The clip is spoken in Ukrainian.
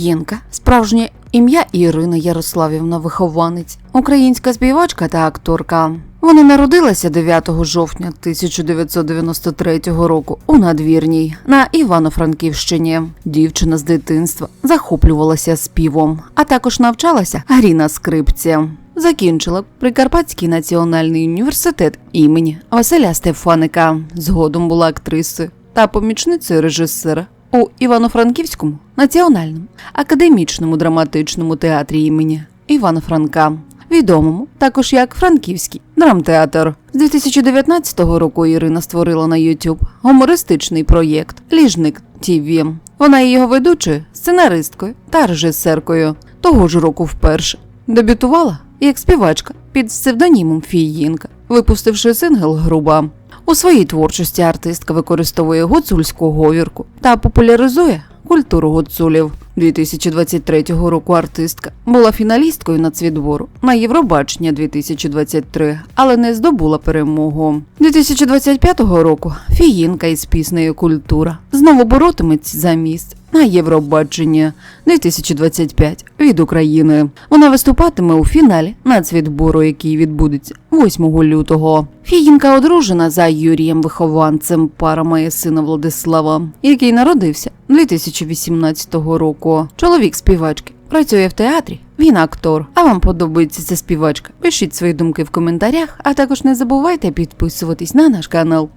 Фієнка, справжнє ім'я Ірина Ярославівна Вихованець, українська співачка та акторка. Вона народилася 9 жовтня 1993 року у надвірній на Івано-Франківщині. Дівчина з дитинства захоплювалася співом, а також навчалася грі на скрипці. Закінчила Прикарпатський національний університет імені Василя Стефаника. Згодом була актрисою та помічницею режисера у Івано-Франківському національному академічному драматичному театрі імені Івана Франка, відомому також як Франківський драмтеатр. З 2019 року Ірина створила на YouTube гумористичний проєкт Ліжник ТІВІ. Вона є його ведучою, сценаристкою та режисеркою. Того ж року вперше дебютувала як співачка під псевдонімом Фіїнка, випустивши сингл Груба. У своїй творчості артистка використовує гуцульську говірку та популяризує культуру гуцулів. 2023 року артистка була фіналісткою нацвідбору на Євробачення 2023, але не здобула перемогу. 2025 року фіїнка із піснею Культура знову боротиметься за місце на Євробачення 2025 від України. Вона виступатиме у фіналі нацвідбору, який відбудеться 8 лютого. Фіїнка одружена за Юрієм Вихованцем. Пара має сина Владислава, який народився 2018 року. Чоловік співачки. Працює в театрі, він актор. А вам подобається ця співачка? Пишіть свої думки в коментарях, а також не забувайте підписуватись на наш канал.